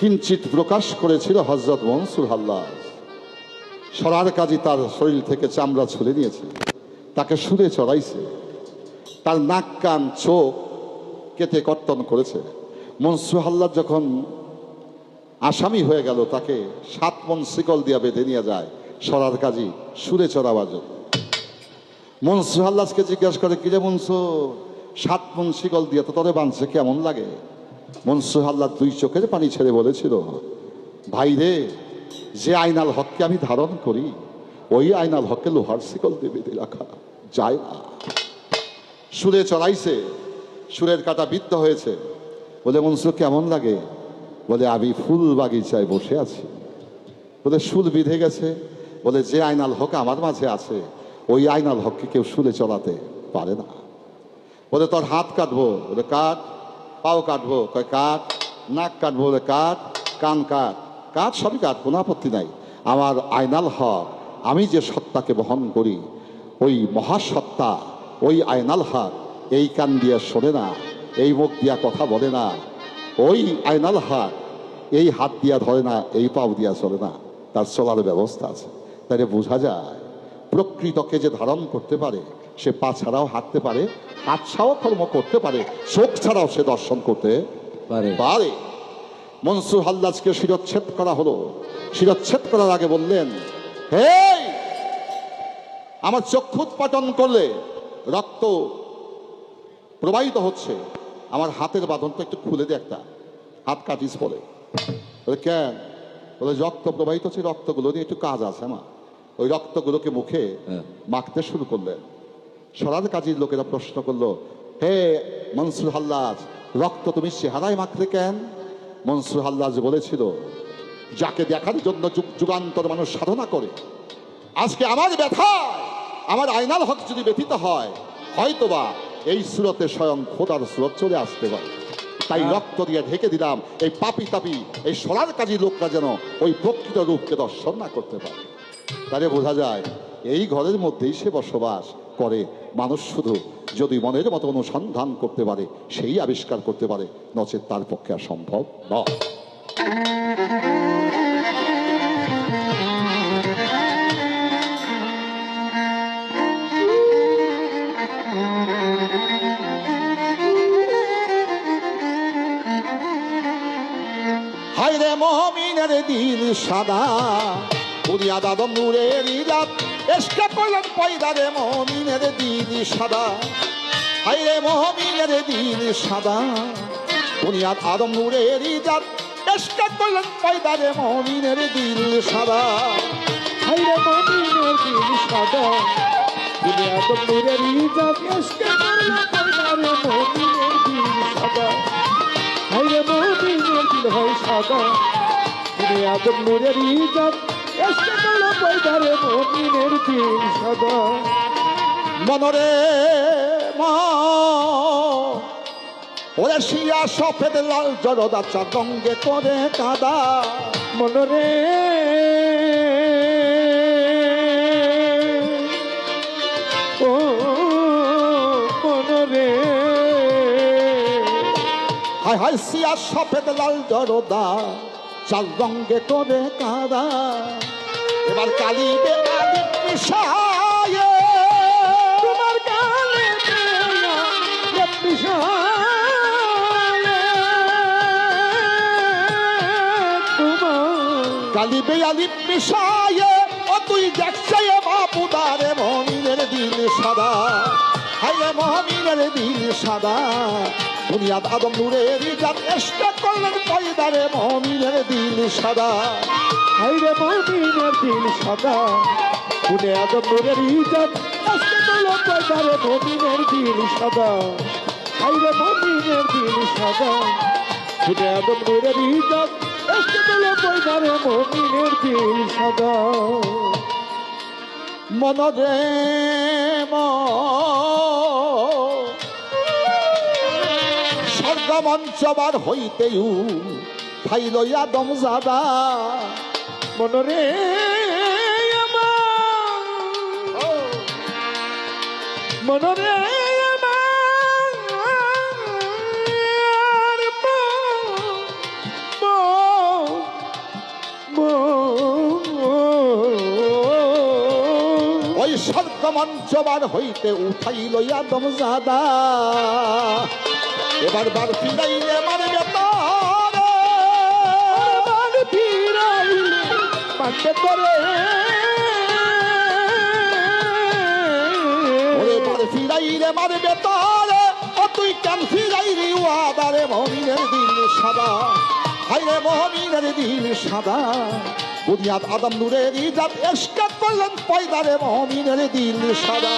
কিঞ্চিত প্রকাশ করেছিল হজরত মনসুর হাল্লাজ সরার কাজী তার শরীর থেকে চামড়া ছুলে নিয়েছে তাকে সুরে চড়াইছে। তার নাক, কান, চোখ কেটে কর্তন করেছে। মনসুর হাল্লাদ যখন আসামি হয়ে গেল, তাকে সাত মন শিকল দিয়া বেঁধে নিয়ে যায় সরার কাজী সুরে চড়াবার জন্য। মনসুর হাল্লাজকে জিজ্ঞাসা করে কিরে মনসুর? সাত মন শিকল দিয়ে তো তোরে বাঁধছে, কেমন লাগে? মনসুর হাল্লাদ দুই চোখের পানি ছেড়ে বলেছিল, ভাই রে, যে আইনাল হককে আমি ধারণ করি, ওই আইনাল হককে লোহার শিকল দিয়ে বেঁধে রাখা, যায় না। সুরে চড়াইছে, সুরের কাটা বিদ্ধ হয়েছে। বলে, মনসুর, কেমন লাগে? বলে, আমি ফুল বাগিচায় বসে আছি। বলে, সুর বিধে গেছে। বলে, যে আইনাল হক আমার মাঝে আছে, ওই আইনাল হককে কেউ সুরে চড়াতে পারে না। বলে, তোর হাত কাটবো। বলে, কাট। পাও কাটবো কয় কাট নাক কাটবো বলে কাট কান কাট কাট সবই কাট কোনো আপত্তি নাই। আমার আইনাল হক, আমি যে সত্তাকে বহন করি, ওই মহাসত্তা, ওই আইনাল হক, এই কান দিয়া শোনে না, এই মুখ দিয়া কথা বলে না, ওই আইনাল হক, এই হাত দিয়া ধরে না, এই পাও দিয়া চলে না। তার চলার ব্যবস্থা আছে। তাহলে বোঝা যায়, প্রকৃতকে যে ধারণ করতে পারে সে পা ছাড়াও হাঁটতে পারে হাত ছাড়াও কর্ম করতে পারে চোখ ছাড়াও সে দর্শন করতে পারে। পারে। মনসুর হাল্লাজকে শিরচ্ছেদ করা হলো। শিরচ্ছেদ করার আগে বললেন হে আমার চক্ষু উৎপাটন করলে রক্ত প্রবাহিত হচ্ছে। আমার হাতের বাঁধনটা একটু খুলে দে একটা। হাত কাটিস বলে। বলে কেন? বলে রক্ত প্রবাহিত হচ্ছে রক্তগুলো নিয়ে একটু কাজ আছে আমার। ওই রক্তগুলোকে মুখে হ্যাঁ। মাখতে শুরু করলেন। সরার কাজীর লোকেরা প্রশ্ন করল হে মনসুর হাল্লাজ রক্ত তুমি চেহারায় মাখলে কেন? মনসুর হাল্লাজ বলেছিল যাকে দেখার জন্য যুগ যুগান্তর মানুষ সাধনা করে আজকে আমার ব্যথা আমার আইনাল হক যদি ব্যথিত হয় হয়তোবা এই সুরতে স্বয়ং খোদার সুরত চলে আসতে পারে। তাই রক্ত দিয়ে ঢেকে দিলাম এই পাপি তাপি এই সরার কাজী লোকরা যেন ওই প্রকৃত রূপকে দর্শন না করতে পারে। তাহলে বোঝা যায় এই ঘরের মধ্যেই সে বসবাস করে। মানুষ শুধু যদি মনের মতো অনুসন্ধান করতে পারে, সেই আবিষ্কার করতে পারে, নচেত তার পক্ষে আর সম্ভব নয়। দিল সাদা, বুনিয়াদ আদম নূরের ইরাত এসকে করলেন পয়দারে মহমিনের দিল সাদা। হাইরে মহমিনের দিল সাদা। বুনিয়াদ আদম নূরের ইরাত এসকে করলেন পয়দারে মহমিনের দিল সাদা। হাইরে মমিনের দিল সাদা। দুনিয়া তো নূরের ইজাত এসকে করল পয়দারে মমিনের দিল সাদা। হাইরে মমিনের দিল হয় সাদা। দুনিয়া তো নূরের ইজাত পয়দারে মমিনের দিল সাদা। মনরে মা ওরে শিয়া সফেদ লাল জরদা চার রঙ্গে করে কাদা। মনরে ও মনরে। হায় হায় সিয়া সফেদ লাল জরদা চার রঙ্গে করে কাদা। এবার কালি বেকালি মিশায় তোমার গালে দেয়া বিষালে তোমার কালি বেয়ালি মিশায় ও তুই দেখছে বাপুদারে মমিনের দিল সাদা। হায় মমিনের দিল সাদা। দুনিয়াদ আদম নূরের ইজাত এসটা করলেন পয়দারে মমিনের দিল সাদা। হাইরে মমিনের দিল সাদা। পুনে আদম নূরের ইজাত আজকে তোলো পয়দারে মমিনের দিল সাদা। হাইরে মমিনের দিল সাদা। পুনে আদম নূরের ইজাত আজকে তোলো পয়দারে মমিনের দিল সাদা। মনরে রমঞ্চবার হইতেও ভাই লইয়া দম যাদা মনরে মনরে ওই সর্গমঞ্চবার হইতে উঠাই লইয়া দম যাদা এবার বার ফিরাইলে মারবে তারে ফিরাইলে মানতে করে ওরে বার ফিরাইলে মারবে তারে ও তুই কেন ফিরাইলি ওয়াদারে মমিনের দিল সাদা? হাইরে মমিনের দিল সাদা। বুনিয়াদ আদম নূরের ইজাত এসকাত করলেন পয়দারে মমিনের দিল সাদা।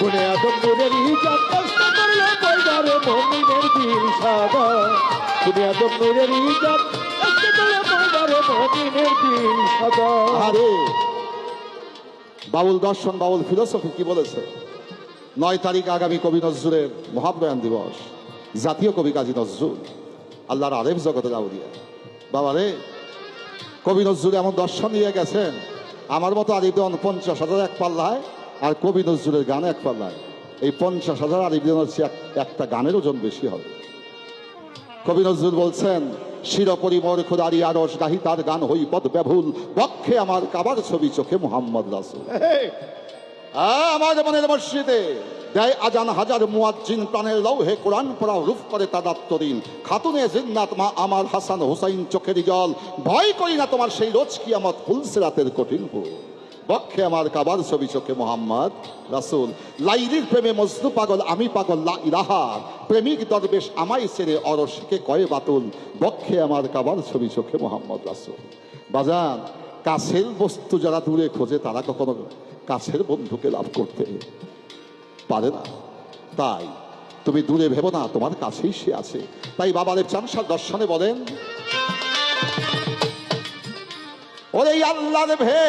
গুনে আদম গুনের হিজাব কষ্ট করলে পয়দারে মমিনের দিল সাদা। গুনে আদম গুনের হিজাব কষ্ট করলে পয়দারে মমিনের দিল সাদা। আরে, বাউল দর্শন, বাউল ফিলোসফি কি বলেছে? নয় তারিখ আগামী কবি নজরুলের মহাপ্রয়াণ দিবস, জাতীয় কবি কাজী নজরুল। আল্লাহর আরেফ জগতের আউলিয়া বাবা রে কবি নজরুল এমন দর্শন দিয়ে গেছেন, আমার মতো আরিফদেওয়ান পঞ্চাশ হাজার এক পাল্লায় আর কবি নজরুলের গান এক পাল্লায়। এই পঞ্চাশ হাজার আরিফদেওয়ানের চেয়ে একটা গানের ওজন বেশি হবে। কবি নজরুল বলছেন শিরপরি মোর খুদারি আরস গাহি তার গান হই পদ ব্যভুল বক্ষে আমার কাবার ছবি চোখে মোহাম্মদ রাসুল। আমার মনের মসজিদে দেয় আজান হাজার মুয়াজ্জিন প্রাণের লৌহে কোরআন পড়া রূপ করে তাদাত্তরিন খাতুনে জিন্নাত মা আমার হাসান হুসাইন চোখের জল। ভয় করি না তোমার সেই রোজ কিয়ামত ফুলসিরাতের কঠিন হো বক্ষে আমার কাবার ছবি চোখে মোহাম্মদ রাসুল। লাইলির প্রেমে মজনু পাগল, আমি পাগল, লা ইলাহা। প্রেমিক দরবেশ আমায় ছেড়ে অরসকে কয়ে বাতুল। বক্ষে আমার কাবার ছবি চোখে মোহাম্মদ রাসুল। বাজান, কাছের বস্তু যারা দূরে খোঁজে, তারা কখনো কাছের বন্ধুকে লাভ করতে পারে না। তাই তুমি দূরে ভেবো না, তোমার কাছেই সে আছে। তাই বাবার চানসার দর্শনে বলেন ওরে আল্লাহর ভে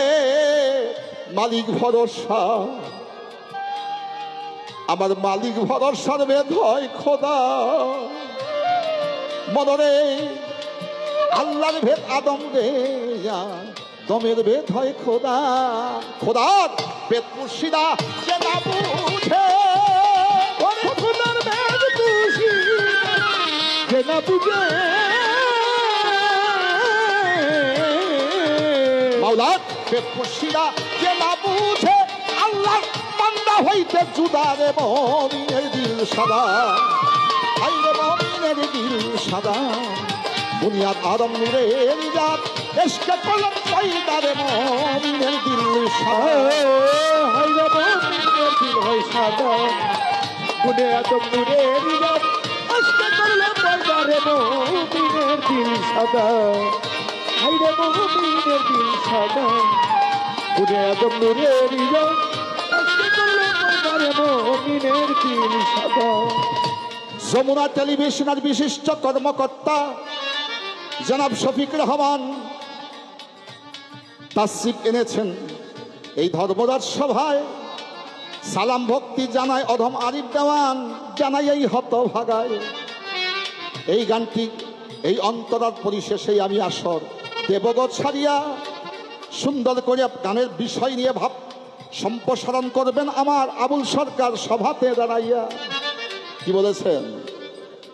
মালিক ভরসা। আমার মালিক ভরসার ভেদ হয় খোদা। মনরে আল্লাহর ভেদ, আদম রে দমের ভেদ হয় খোদা। খোদার ভেদ মুর্শিদা না খুদার বেদ বুঝে ভেদ মুর্শিদা যে না বুঝে, আল্লাহ বান্দা হইতে জুদারে মমিনের দিল সাদা। হাইরে মমিনের দিল সাদা। বুনিয়াদ আদম নূরের জাত এসকে কলম পয়দারে মমিনের দিল সাদা। হাইরে মমিনের দিল হয় সাদা। গুনে আদম নূরের হিজাব কষ্ট করলে পয়দারে মমিনের দিল সাদা। হাইরে দিল সাদা গুনে আদম দিল সাদা যমুনা টেলিভিশনের বিশিষ্ট কর্মকর্তা জনাব শফিক রহমান তাসিফ এনেছেন। এই ধর্মরাজ সভায় সালাম ভক্তি জানায় অধম আরিফ দেওয়ান জানাই এই হত ভাগায় এই গানটি, এই অন্তরার পরিশেষে আমি আসর দেবগত ছাড়িয়া সুন্দর করে গানের বিষয় নিয়ে ভাব সম্প্রসারণ করবেন আমার আবুল সরকার সভাতে দাঁড়াইয়া। কি বলেছেন?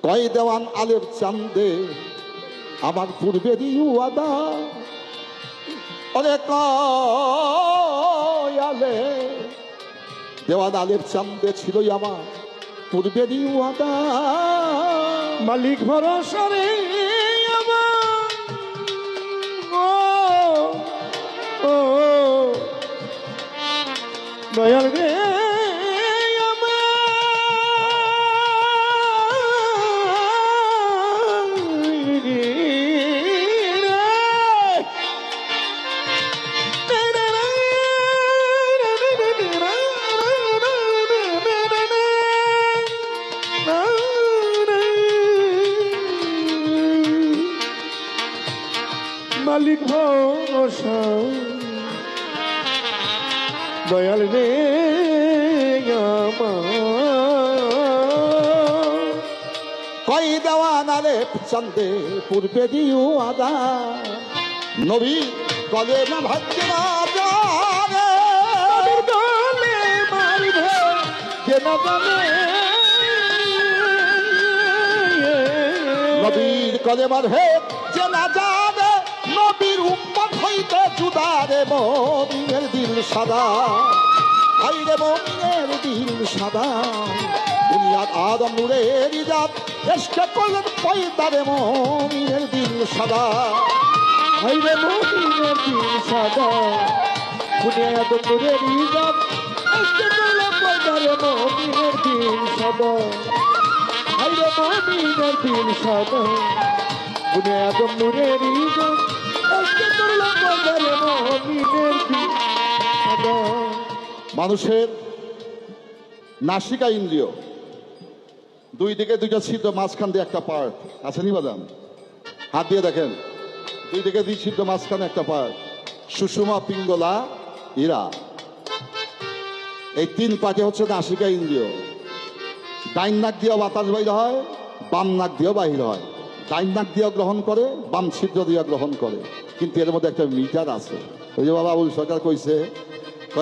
কয় দেওয়ান আলের চান্দে, আমার পূর্বেরই ওয়াদা অনেক আলে, দেওয়ান আলের চান্দে ছিলই আমার পূর্বেরই ওয়াদা মালিক ভরসা রে। দয়াল রে মালিক ভরসা। দয়াল রে কই দেওয়া নারে চন্দে পূর্বে দিও আদা। নবী কলে না ভাগ্য না মারিবে না জানে। নবীর কলে মার হে যে না জানে। নবীর উম্মত হইতে জুদারে মমিনের দিল সাদা। ভাই রে মমিনের দিল সাদা। দুনিয়ার আদম নূরের ইজাদ এসকে করলেন পয়দারে মমিনের দিল সাদা। হাইরে মমিনের দিল সাদা। বুনিয়াদ নূরের ইজাদ আজকে তোলা পয়দারে মমিনের দিল সাদা। হাইরে মমিনের দিল সাদা। বুনিয়াদ নূরের ইজাদ মানুষের নাসিকা ইন্দ্রিয়। দুই দিকে দুইটা ছিদ্র, মাঝখান দিয়ে একটা পার্ট। আছে নি বাদাম? হাত দিয়ে দেখেন। দুই দিকে দুই ছিদ্র, মাঝখানে একটা পার্ট। সুষুমা, পিঙ্গলা, ইরা। এই তিন পার্টে হচ্ছে নাসিকা ইন্দ্রিয়। ডাইন নাক দিয়ে বাতাস বাইর হয়, বাম নাক দিয়েও বাহির হয়। ডাইন নাক দিয়ে গ্রহণ করে, বাম ছিদ্র দিয়ে গ্রহণ করে। কিন্তু এর মধ্যে একটা মিটার আছে। ওই যে বাবা আবুল সরকার কইছে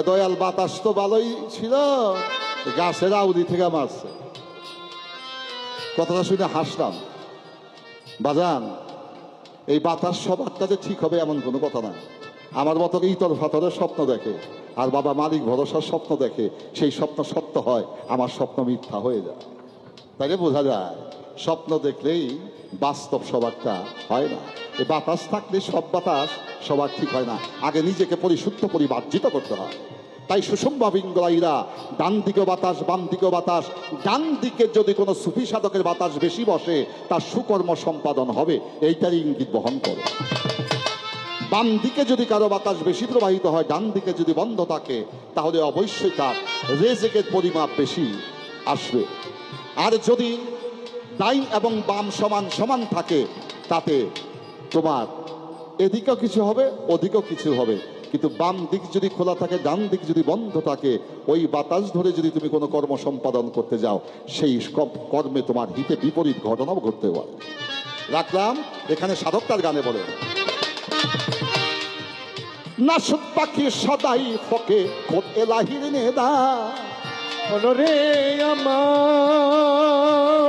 দয়াল বাতাস তো ভালোই ছিল গাছের আউদি থেকে মারছে। কথাটা শুনে হাসলাম। বাজান, এই বাতাস সবার কাছে ঠিক হবে এমন কোনো কথা না। আমার মতো ইতর ফাতরের স্বপ্ন দেখে, আর বাবা মালিক ভরসার স্বপ্ন দেখে, সেই স্বপ্ন সত্য হয়, আমার স্বপ্ন মিথ্যা হয়ে যায়। তাকে বোঝা যায় স্বপ্ন দেখলেই বাস্তব সবারটা হয় না। এই বাতাস থাকলে সব বাতাস সবার ঠিক হয় না। আগে নিজেকে পরিশুদ্ধ পরিমার্জিত করতে হয়। তাই সুষম্বা বিঙ্গলাইরা ডান দিকে বাতাস, বাম দিকে বাতাস, ডান দিকে যদি কোনো সুফি সাধকের বাতাস বেশি বসে, তার সুকর্ম সম্পাদন হবে। এইটারই ইঙ্গিত বহন করে। বাম দিকে যদি কারও বাতাস বেশি প্রবাহিত হয়, ডান দিকে যদি বন্ধ থাকে, তাহলে অবশ্যই তার রেজেকের পরিমাপ বেশি আসবে। আর যদি ডাইন এবং বাম সমান সমান থাকে তাতে তোমার এদিকেও কিছু হবে, ওদিকেও কিছু হবে। কিন্তু বাম দিক যদি খোলা থাকে, ডান দিক যদি বন্ধ থাকে, ওই বাতাস ধরে যদি তুমি কোনো কর্ম সম্পাদন করতে যাও, সেই কর্মে তোমার হিতে বিপরীত ঘটনাও ঘটতে পারে। রাখলাম, এখানে সাধক তার গানে বলে। নাসুদ পাখি সদাই ফকে, খোদ এলাহির নেদা। মনরে আমার।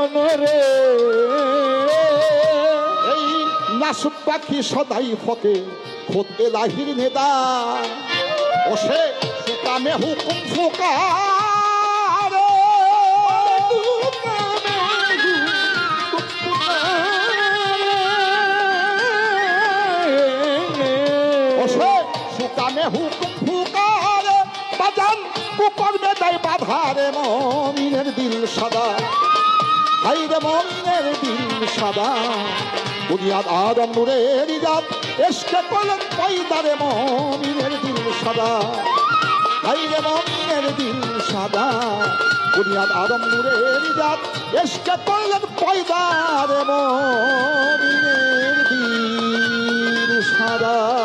মন মনরে এই নাসুদ পাখি সদাই ফকে খোদ এলাহির নেদা। ওসে সুকামে হুকুম ওসে সুকামে হুকুম ফুকার। বাজান কুকর্মে দেয় বাধারে, মমিনের দিল সাদা। হাইরে মমিনের দিল সাদা। বুনিয়াদ আদম নূরের ইজাদ, এসকে কলম পয়দারে মমিনের দিন সাদা। হাইরে মমিনের দিল সাদা। বুনিয়াদ আদম নূরের ইজাদ, এসকে কলম পয়দারে মমিনের দিল সাদা।